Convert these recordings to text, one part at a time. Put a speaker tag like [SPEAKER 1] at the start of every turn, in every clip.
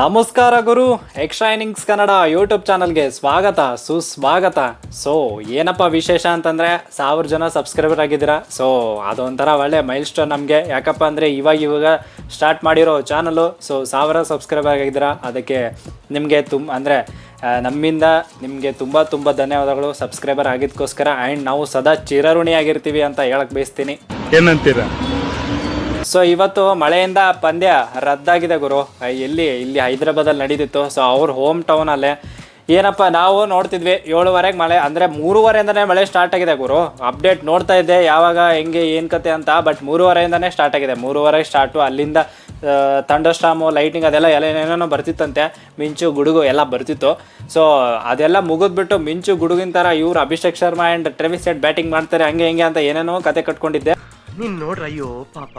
[SPEAKER 1] ನಮಸ್ಕಾರ ಗುರು extra innings Kannada YouTube ಚಾನಲ್ಗೆ ಸ್ವಾಗತ, ಸುಸ್ವಾಗತ. ಸೊ ಏನಪ್ಪ ವಿಶೇಷ ಅಂತಂದರೆ, ಸಾವಿರ ಜನ ಸಬ್ಸ್ಕ್ರೈಬರ್ ಆಗಿದ್ದೀರಾ? ಸೊ ಅದೊಂಥರ ಒಳ್ಳೆ ಮೈಲ್ ಸ್ಟೋನ್ ನಮಗೆ. ಯಾಕಪ್ಪ ಅಂದರೆ, ಇವಾಗ ಇವಾಗ ಸ್ಟಾರ್ಟ್ ಮಾಡಿರೋ ಚಾನಲು ಸೊ ಸಾವಿರ ಸಬ್ಸ್ಕ್ರೈಬರ್ ಆಗಿದ್ದೀರಾ? ಅದಕ್ಕೆ ನಿಮಗೆ ತುಂಬ ಅಂದರೆ ನಮ್ಮಿಂದ ನಿಮಗೆ ತುಂಬ ತುಂಬ ಧನ್ಯವಾದಗಳು ಸಬ್ಸ್ಕ್ರೈಬರ್ ಆಗಿದ್ದಕ್ಕೋಸ್ಕರ. ಆ್ಯಂಡ್ ನಾವು ಸದಾ ಚಿರಋಣಿಯಾಗಿರ್ತೀವಿ ಅಂತ ಹೇಳಕ್ಕೆ ಬಯಸ್ತೀನಿ.
[SPEAKER 2] ಏನಂತೀರಾ?
[SPEAKER 1] ಸೊ ಇವತ್ತು ಮಳೆಯಿಂದ ಪಂದ್ಯ ರದ್ದಾಗಿದೆ ಗುರು. ಎಲ್ಲಿ, ಇಲ್ಲಿ ಹೈದ್ರಾಬಾದಲ್ಲಿ ನಡೀತಿತ್ತು. ಸೊ ಅವ್ರ ಹೋಮ್ ಟೌನಲ್ಲೇ ಏನಪ್ಪ, ನಾವು ನೋಡ್ತಿದ್ವಿ ಏಳುವರೆಗೆ ಮಳೆ. ಅಂದರೆ ಮೂರುವರೆಯಿಂದನೇ ಮಳೆ ಸ್ಟಾರ್ಟ್ ಆಗಿದೆ ಗುರು. ಅಪ್ಡೇಟ್ ನೋಡ್ತಾ ಇದ್ದೆ ಯಾವಾಗ, ಹೆಂಗೆ, ಏನು ಕತೆ ಅಂತ. ಬಟ್ ಮೂರುವರೆಯಿಂದನೇ ಸ್ಟಾರ್ಟ್ ಆಗಿದೆ. ಮೂರುವರೆಗೆ ಸ್ಟಾರ್ಟು ಅಲ್ಲಿಂದ ತಂಡಸ್ಟಾಮು ಲೈಟಿಂಗ್ ಅದೆಲ್ಲ ಎಲ್ಲ ಏನೇನೋ ಬರ್ತಿತ್ತಂತೆ. ಮಿಂಚು, ಗುಡುಗು ಎಲ್ಲ ಬರ್ತಿತ್ತು. ಸೊ ಅದೆಲ್ಲ ಮುಗಿದ್ಬಿಟ್ಟು ಮಿಂಚು, ಗುಡುಗಿನ ಥರ ಇವರು Abhishek Sharma and Travis set batting ಮಾಡ್ತಾರೆ. ಹಂಗೆ, ಹಿಂಗೆ ಅಂತ ಏನೇನೋ ಕತೆ ಕಟ್ಕೊಂಡಿದ್ದೆ.
[SPEAKER 3] ನೀನ್ ನೋಡ್ರ ಅಯ್ಯೋ ಪಾಪ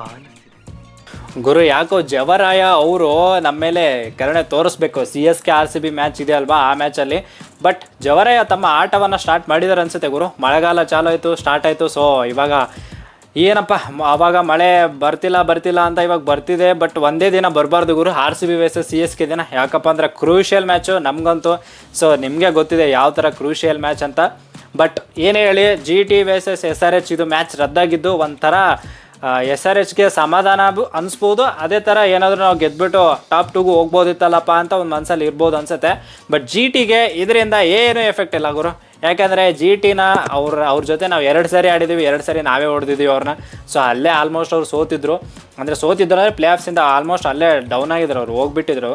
[SPEAKER 1] ಗುರು, ಯಾಕೋ ಜವರಾಯ ಅವರು ನಮ್ಮ ಮೇಲೆ ಕರುಣೆ ತೋರಿಸ್ಬೇಕು. C S K, R C B match ಇದೆ ಅಲ್ವಾ ಆ ಮ್ಯಾಚಲ್ಲಿ ಬಟ್ ಜವರಾಯ ತಮ್ಮ ಆಟವನ್ನು ಸ್ಟಾರ್ಟ್ ಮಾಡಿದಾರೆ ಅನ್ಸುತ್ತೆ ಗುರು. ಮಳೆಗಾಲ ಚಾಲು ಆಯಿತು ಸ್ಟಾರ್ಟ್ ಆಯಿತು. ಸೊ ಇವಾಗ ಏನಪ್ಪ ಆವಾಗ ಮಳೆ ಬರ್ತಿಲ್ಲ ಬರ್ತಿಲ್ಲ ಅಂತ ಇವಾಗ ಬರ್ತಿದೆ. ಬಟ್ ಒಂದೇ ದಿನ ಬರಬಾರ್ದು ಗುರು. R C B versus C S K ದಿನ. ಯಾಕಪ್ಪ ಅಂದರೆ ಕ್ರೂಷಿಯಲ್ ಮ್ಯಾಚು ನಮಗಂತೂ. ಸೊ ನಿಮಗೆ ಗೊತ್ತಿದೆ ಯಾವ ಥರ ಕ್ರೂಷಿಯಲ್ ಮ್ಯಾಚ್ ಅಂತ. ಬಟ್ ಏನೇ ಹೇಳಿ G T versus S R H ಇದು ಮ್ಯಾಚ್ ರದ್ದಾಗಿದ್ದು ಒಂಥರ ಎಸ್ ಆರ್ ಎಚ್ಗೆ ಸಮಾಧಾನ ಅನಿಸ್ಬೋದು. ಅದೇ ಥರ ಏನಾದರೂ ನಾವು ಗೆದ್ಬಿಟ್ಟು ಟಾಪ್ ಟೂಗೂ ಹೋಗ್ಬೋದಿತ್ತಲ್ಲಪ್ಪ ಅಂತ ಒಂದು ಮನಸ್ಸಲ್ಲಿ ಇರ್ಬೋದು ಅನಿಸುತ್ತೆ. ಬಟ್ ಜಿ ಟಿಗೆ ಇದರಿಂದ ಏನು ಎಫೆಕ್ಟ್ ಇಲ್ಲ ಗುರು. ಯಾಕಂದರೆ ಜಿ ಟಿನ ಅವ್ರ ಅವ್ರ ಜೊತೆ ನಾವು ಎರಡು ಸಾರಿ ಆಡಿದ್ದೀವಿ ಎರಡು ಸಾರಿ ನಾವೇ ಹೊಡೆದಿದ್ದೀವಿ ಅವ್ರನ್ನ. ಸೊ ಅಲ್ಲೇ ಆಲ್ಮೋಸ್ಟ್ ಅವ್ರು ಸೋತಿದ್ರು. ಅಂದರೆ ಸೋತಿದ್ರು ಅಂದರೆ ಪ್ಲೇ ಆಫ್ಸಿಂದ ಆಲ್ಮೋಸ್ಟ್ ಅಲ್ಲೇ ಡೌನ್ ಆಗಿದ್ರು ಅವ್ರು ಹೋಗ್ಬಿಟ್ಟಿದ್ರು.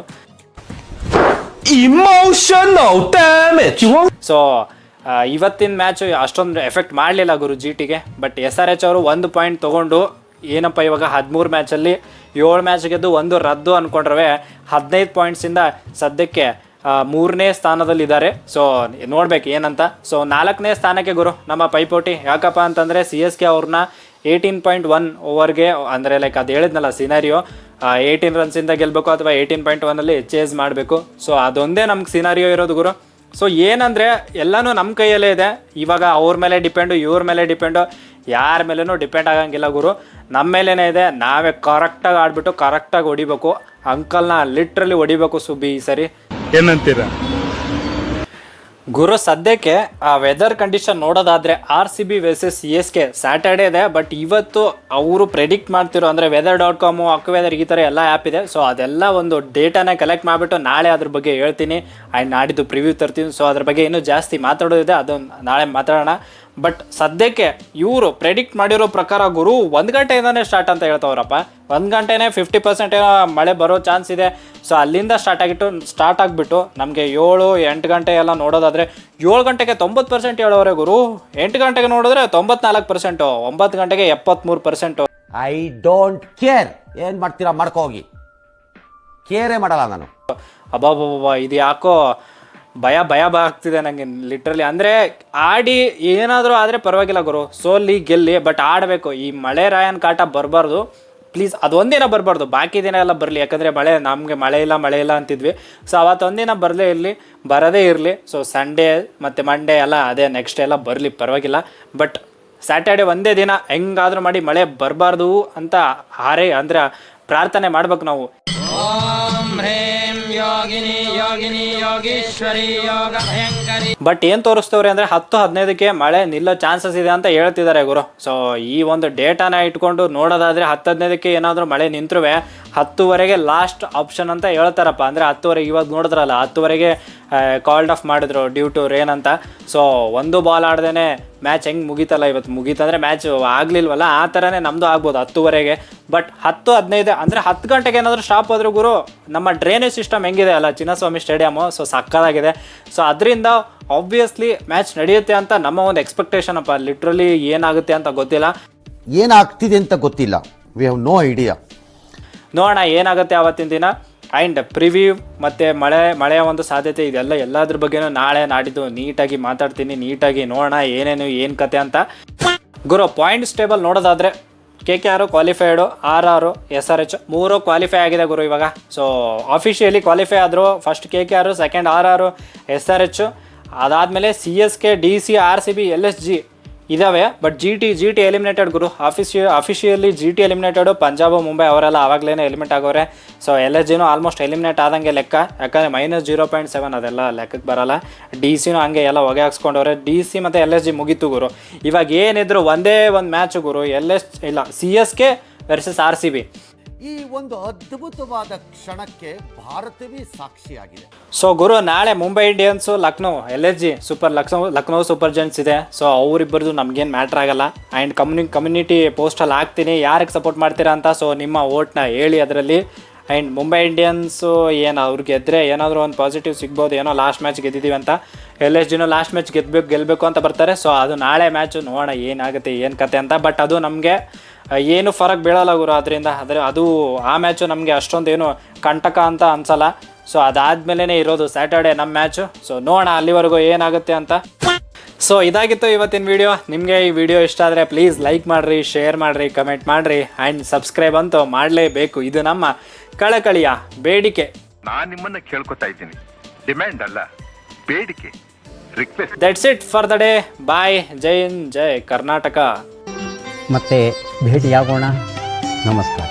[SPEAKER 3] ಡ್ಯಾಮೇಜ್
[SPEAKER 1] ಸೊ ಇವತ್ತಿನ ಮ್ಯಾಚು ಅಷ್ಟೊಂದು ಎಫೆಕ್ಟ್ ಮಾಡಲಿಲ್ಲ ಗುರು ಜಿ ಟಿಗೆ ಬಟ್ ಎಸ್ ಆರ್ ಎಚ್ ಅವರು ಒಂದು ಪಾಯಿಂಟ್ ತೊಗೊಂಡು ಏನಪ್ಪ ಇವಾಗ ಹದಿಮೂರು ಮ್ಯಾಚಲ್ಲಿ ಏಳು ಮ್ಯಾಚ್ ಗೆದ್ದು ಒಂದು ರದ್ದು ಅಂದ್ಕೊಂಡ್ರವೆ ಹದಿನೈದು ಪಾಯಿಂಟ್ಸಿಂದ ಸದ್ಯಕ್ಕೆ ಮೂರನೇ ಸ್ಥಾನದಲ್ಲಿದ್ದಾರೆ ಸೊ ನೋಡ್ಬೇಕು ಏನಂತ. ಸೊ ನಾಲ್ಕನೇ ಸ್ಥಾನಕ್ಕೆ ಗುರು, ನಮ್ಮ ಪೈಪೋಟಿ ಯಾಕಪ್ಪ ಅಂತಂದರೆ ಸಿ ಎಸ್ ಕೆ ಅವ್ರನ್ನ ಏಯ್ಟೀನ್ ಪಾಯಿಂಟ್ ಒನ್ ಓವರ್ಗೆ ಅಂದರೆ ಲೈಕ್ ಅದು ಹೇಳಿದ್ನಲ್ಲ ಸಿನಾರಿಯೋ ಏಯ್ಟೀನ್ ರನ್ಸಿಂದ ಗೆಲ್ಲಬೇಕು ಅಥವಾ ಏಯ್ಟೀನ್ ಪಾಯಿಂಟ್ ಒನ್ನಲ್ಲಿ ಚೇಸ್ ಮಾಡಬೇಕು. ಸೊ ಅದೊಂದೇ ನಮ್ಗೆ ಸಿನಾರಿಯೋ ಇರೋದು ಗುರು. ಸೊ ಏನಂದರೆ ಎಲ್ಲನೂ ನಮ್ಮ ಕೈಯಲ್ಲೇ ಇದೆ. ಇವಾಗ ಅವ್ರ ಮೇಲೆ ಡಿಪೆಂಡು ಇವ್ರ ಮೇಲೆ ಡಿಪೆಂಡು ಯಾರ ಮೇಲೂ ಡಿಪೆಂಡ್ ಆಗಂಗಿಲ್ಲ ಗುರು. ನಮ್ಮ ಮೇಲೇ ಇದೆ. ನಾವೇ ಕರೆಕ್ಟಾಗಿ ಆಡ್ಬಿಟ್ಟು ಕರೆಕ್ಟಾಗಿ ಹೊಡಿಬೇಕು. ಅಂಕಲ್ನ ಲಿಟ್ರಲಿ ಹೊಡಿಬೇಕು ಸುಬ್ಬಿ ಈ ಸರಿ.
[SPEAKER 2] ಏನಂತೀರಾ?
[SPEAKER 1] ಗುರು, ಸದ್ಯಕ್ಕೆ ಆ ವೆದರ್ ಕಂಡೀಷನ್ ನೋಡೋದಾದ್ರೆ R C B versus C S K Saturday ಇದೆ ಬಟ್ ಇವತ್ತು ಅವರು ಪ್ರೆಡಿಕ್ಟ್ ಮಾಡ್ತಿರೋ ಅಂದರೆ ವೆದರ್ ಡಾಟ್ ಕಾಮು ವೆದರ್ ಈ ಥರ ಎಲ್ಲ ಆ್ಯಪ್ ಇದೆ. ಸೊ ಅದೆಲ್ಲ ಒಂದು ಡೇಟಾನ ಕಲೆಕ್ಟ್ ಮಾಡಿಬಿಟ್ಟು ನಾಳೆ ಅದ್ರ ಬಗ್ಗೆ ಹೇಳ್ತೀನಿ. ಆ್ಯಂಡ್ ನಾಡಿದ್ದು ಪ್ರಿವ್ಯೂ ತರ್ತೀನಿ. ಸೊ ಅದ್ರ ಬಗ್ಗೆ ಇನ್ನೂ ಜಾಸ್ತಿ ಮಾತಾಡೋದಿದೆ. ಅದು ನಾಳೆ ಮಾತಾಡೋಣ. ಬಟ್ ಸದ್ಯಕ್ಕೆ ಇವರು ಪ್ರೆಡಿಕ್ಟ್ ಮಾಡಿರೋ ಪ್ರಕಾರ ಗುರು ಒಂದು ಗಂಟೆಯಿಂದನೇ ಸ್ಟಾರ್ಟ್ ಅಂತ ಹೇಳ್ತಾವ್ರಪ್ಪ. ಒಂದು ಗಂಟೆನೇ ಫಿಫ್ಟಿ ಪರ್ಸೆಂಟ್ ಏನೋ ಮಳೆ ಬರೋ ಚಾನ್ಸ್ ಇದೆ. ಸೊ ಅಲ್ಲಿಂದ ಸ್ಟಾರ್ಟ್ ಆಗಿಟ್ಟು ಸ್ಟಾರ್ಟ್ ಆಗಿಬಿಟ್ಟು ನಮಗೆ ಏಳು ಎಂಟು ಗಂಟೆ ಎಲ್ಲ ನೋಡೋದಾದರೆ ಏಳು ಗಂಟೆಗೆ ತೊಂಬತ್ತು ಪರ್ಸೆಂಟ್ ಹೇಳೋರೆ ಗುರು. ಎಂಟು ಗಂಟೆಗೆ ನೋಡಿದ್ರೆ ತೊಂಬತ್ನಾಲ್ಕು ಪರ್ಸೆಂಟು ಒಂಬತ್ತು ಗಂಟೆಗೆ ಎಪ್ಪತ್ತ್ಮೂರು ಪರ್ಸೆಂಟು
[SPEAKER 4] ಐ ಡೋಂಟ್ ಕೇರ್ ಏನು ಮಾಡ್ತೀರಾ ಮಾಡ್ಕೋ ಹೋಗಿ. ಕೇರೇ ಮಾಡಲ್ಲ ನಾನು.
[SPEAKER 1] ಅಬ್ಬಾ ಇದು ಯಾಕೋ ಭಯ ಭಯ ಭಯ ಆಗ್ತಿದೆ ನನಗೆ ಲಿಟ್ರಲಿ ಅಂದರೆ ಆಡಿ ಏನಾದರೂ ಆದರೆ ಪರವಾಗಿಲ್ಲ ಗುರು. ಸೋಲಿ, ಗೆಲ್ಲಿ ಬಟ್ ಆಡಬೇಕು. ಈ ಮಳೆ ರಾಯನ್ ಕಾಟ ಬರಬಾರ್ದು. ಪ್ಲೀಸ್ ಅದೊಂದಿನ ಬರಬಾರ್ದು. ಬಾಕಿ ದಿನ ಎಲ್ಲ ಬರಲಿ. ಯಾಕಂದರೆ ಮಳೆ, ನಮಗೆ ಮಳೆ ಇಲ್ಲ ಮಳೆ ಇಲ್ಲ ಅಂತಿದ್ವಿ. ಸೊ ಅವತ್ತೊಂದಿನ ಬರಲೇ ಇರಲಿ, ಬರದೇ ಇರಲಿ. ಸೊ ಸಂಡೇ ಮತ್ತು ಮಂಡೇ ಎಲ್ಲ ಅದೇ ನೆಕ್ಸ್ಟ್ ಎಲ್ಲ ಬರಲಿ, ಪರವಾಗಿಲ್ಲ. ಬಟ್ ಸ್ಯಾಟರ್ಡೆ ಒಂದೇ ದಿನ ಹೆಂಗಾದರೂ ಮಾಡಿ ಮಳೆ ಬರಬಾರ್ದು ಅಂತ ಹಾರೇ, ಅಂದರೆ ಪ್ರಾರ್ಥನೆ ಮಾಡ್ಬೇಕು ನಾವು. ಬಟ್ ಏನು ತೋರಿಸ್ತವ್ರೆ ಅಂದ್ರೆ ಹತ್ತು, ಹದಿನೈದಕ್ಕೆ ಮಳೆ ನಿಲ್ಲೋ ಚಾನ್ಸಸ್ ಇದೆ ಅಂತ ಹೇಳ್ತಿದ್ದಾರೆ ಗುರು. ಸೊ ಈ ಒಂದು ಡೇಟಾನ ಇಟ್ಕೊಂಡು ನೋಡೋದಾದ್ರೆ ಹತ್ತು, ಹದಿನೈದಕ್ಕೆ ಏನಾದರೂ ಮಳೆ ನಿಂತರುವೆ, ಹತ್ತುವರೆಗೆ ಲಾಸ್ಟ್ ಆಪ್ಷನ್ ಅಂತ ಹೇಳ್ತಾರಪ್ಪ. ಅಂದರೆ ಹತ್ತುವರೆಗೆ ಇವಾಗ ನೋಡಿದ್ರಲ್ಲ, ಹತ್ತುವರೆಗೆ ಕಾಲ್ಡ್ ಆಫ್ ಮಾಡಿದ್ರು ಡ್ಯೂ ಟು ರೇನ್ ಅಂತ. ಸೊ ಒಂದು ಬಾಲ್ ಆಡ್ದೇನೆ ಮ್ಯಾಚ್ ಹೆಂಗೆ ಮುಗೀತಲ್ಲ ಇವತ್ತು? ಮುಗೀತಂದ್ರೆ ಮ್ಯಾಚ್ ಆಗಲಿಲ್ವಲ್ಲ? ಆ ಥರನೇ ನಮ್ಮದು ಆಗ್ಬೋದು, ಹತ್ತುವರೆಗೆ. ಬಟ್ ಹತ್ತು ಹದಿನೈದು ಅಂದರೆ ಹತ್ತು ಗಂಟೆಗೆ ಏನಾದರೂ ಸ್ಟಾಪ್ ಆದರೂ ಗುರು ನಮ್ಮ ಡ್ರೈನೇಜ್ ಸಿಸ್ಟಮ್ ಹೆಂಗಿದೆ ಅಲ್ಲ? ಚಿನ್ನಸ್ವಾಮಿ ಸ್ಟೇಡಿಯಮು ಸೊ ಸಕ್ಕದಾಗಿದೆ ಸೊ ಅದರಿಂದ ಆಬ್ವಿಯಸ್ಲಿ ಮ್ಯಾಚ್ ನಡೆಯುತ್ತೆ ಅಂತ ನಮ್ಮ ಒಂದು ಎಕ್ಸ್ಪೆಕ್ಟೇಷನ್ ಅಪ್ಪ. ಲಿಟ್ರಲಿ ಏನಾಗುತ್ತೆ ಅಂತ ಗೊತ್ತಿಲ್ಲ.
[SPEAKER 4] ಏನಾಗ್ತಿದೆ ಅಂತ ಗೊತ್ತಿಲ್ಲ. ವಿ ಹ್ಯಾವ್ ನೋ ಐಡಿಯಾ
[SPEAKER 1] ನೋಡೋಣ ಏನಾಗುತ್ತೆ ಆವತ್ತಿನ ದಿನ. ಆ್ಯಂಡ್ ಪ್ರಿವ್ಯೂ ಮತ್ತು ಮಳೆ ಮಳೆಯ ಒಂದು ಸಾಧ್ಯತೆ ಇದೆಲ್ಲ ಎಲ್ಲದ್ರ ಬಗ್ಗೆನೂ ನಾಳೆ ನಾಡಿದ್ದು ನೀಟಾಗಿ ಮಾತಾಡ್ತೀನಿ. ನೀಟಾಗಿ ನೋಡೋಣ ಏನೇನು ಏನು ಕತೆ ಅಂತ. ಗುರು ಪಾಯಿಂಟ್ಸ್ ಟೇಬಲ್ ನೋಡೋದಾದರೆ K K R qualified R R S R H ಮೂರು ಕ್ವಾಲಿಫೈ ಆಗಿದೆ ಗುರು ಇವಾಗ. ಸೊ ಆಫಿಷಿಯಲಿ ಕ್ವಾಲಿಫೈ ಆದರು first K K R second R R S R H ಅದಾದಮೇಲೆ C S K D C R C B L S G ಇದಾವೆ but G T G T eliminated Guru. ಅಫಿಷಿಯ officially G T eliminated Punjab Mumbai ಅವರೆಲ್ಲ ಆವಾಗಲೇ eliminate ಆಗೋರೆ. So L S ಜಿನೂ almost eliminate ಆದಂಗೆ ಲೆಕ್ಕ. ಯಾಕಂದರೆ minus zero point seven ಅದೆಲ್ಲ ಲೆಕ್ಕಕ್ಕೆ ಬರಲ್ಲ. ಡಿ ಸಿನೂ ಹಂಗೆ ಎಲ್ಲ ಹೊಗೆ ಹಾಕ್ಸ್ಕೊಂಡವ್ರೆ. ಡಿ ಸಿ ಮತ್ತು ಎಲ್ ಎಸ್ ಜಿ ಮುಗೀತು ಗುರು. ಇವಾಗ ಏನಿದ್ರು ಒಂದೇ ಒಂದು ಮ್ಯಾಚ್ ಗುರು. ಎಲ್ ಎಸ್ ಇಲ್ಲ C S K versus R C B
[SPEAKER 4] ಈ ಒಂದು ಅದ್ಭುತವಾದ ಕ್ಷಣಕ್ಕೆ ಭಾರತವೇ ಸಾಕ್ಷಿಯಾಗಿದೆ.
[SPEAKER 1] ಸೊ ಗುರು, ನಾಳೆ Mumbai Indians, Lucknow L S G super Lucknow Lucknow super giants ಇದೆ. ಸೊ ಅವರಿಬ್ಬರದು ನಮ್ಗೇನು ಮ್ಯಾಟರ್ ಆಗಲ್ಲ. ಆ್ಯಂಡ್ ಕಮ್ಯುನಿ ಕಮ್ಯುನಿಟಿ ಪೋಸ್ಟಲ್ಲಿ ಹಾಕ್ತೀನಿ. ಯಾರಿಗೆ ಸಪೋರ್ಟ್ ಮಾಡ್ತೀರಾ ಅಂತ ಸೊ ನಿಮ್ಮ ಓಟ್ನ ಹೇಳಿ ಅದರಲ್ಲಿ. ಆ್ಯಂಡ್ ಮುಂಬೈ ಇಂಡಿಯನ್ಸು ಏನು ಅವ್ರಿಗೆ ಗೆದ್ದರೆ ಏನಾದರೂ ಒಂದು ಪಾಸಿಟಿವ್ ಸಿಗ್ಬೋದು, ಏನೋ ಲಾಸ್ಟ್ ಮ್ಯಾಚ್ ಗೆದ್ದಿದ್ದೀವಿ ಅಂತ. ಎಲ್ ಎಸ್ ಜಿನೂ ಲಾಸ್ಟ್ ಮ್ಯಾಚ್ ಗೆದ್ಬೇಕು ಗೆಲ್ಲಬೇಕು ಅಂತ ಬರ್ತಾರೆ. ಸೊ ಅದು ನಾಳೆ ಮ್ಯಾಚು ನೋಡೋಣ ಏನಾಗುತ್ತೆ, ಏನು ಕತೆ ಅಂತ. ಬಟ್ ಅದು ನಮಗೆ ಏನು ಫರಕ್ ಬೀಳಲ್ಲ ಗುರು ಅದರಿಂದ. ಆದರೆ ಅದು, ಆ ಮ್ಯಾಚು ನಮಗೆ ಅಷ್ಟೊಂದು ಏನು ಕಂಟಕ ಅಂತ ಅನ್ಸಲ್ಲ. ಸೊ ಅದಾದ್ಮೇಲೆ ಇರೋದು ಸ್ಯಾಟರ್ಡೆ ನಮ್ಮ ಮ್ಯಾಚು ಸೊ ನೋಡೋಣ ಅಲ್ಲಿವರೆಗೂ ಏನಾಗುತ್ತೆ ಅಂತ. ಸೊ ಇದಾಗಿತ್ತು ಇವತ್ತಿನ ವಿಡಿಯೋ ನಿಮಗೆ ಈ ವಿಡಿಯೋ ಇಷ್ಟ ಆದರೆ ಪ್ಲೀಸ್ ಲೈಕ್ ಮಾಡಿರಿ ಶೇರ್ ಮಾಡಿರಿ ಕಮೆಂಟ್ ಮಾಡಿರಿ ಆ್ಯಂಡ್ ಸಬ್ಸ್ಕ್ರೈಬ್ ಅಂತೂ ಮಾಡಲೇಬೇಕು. ಇದು ನಮ್ಮ ಕಳಕಳಿಯ ಬೇಡಿಕೆ.
[SPEAKER 2] ನಾನು ನಿಮ್ಮನ್ನ ಕೇಳ್ಕೊತಾ ಇದ್ದೀನಿ. ಡಿಮ್ಯಾಂಡ್ ಅಲ್ಲ ಬೇಡಿಕೆ request
[SPEAKER 1] that's it for the day bye ಜೈ ಹಿಂದ್ ಜೈ ಕರ್ನಾಟಕ
[SPEAKER 5] ಮತ್ತೆ ಭೇಟಿಯಾಗೋಣ. ನಮಸ್ಕಾರ.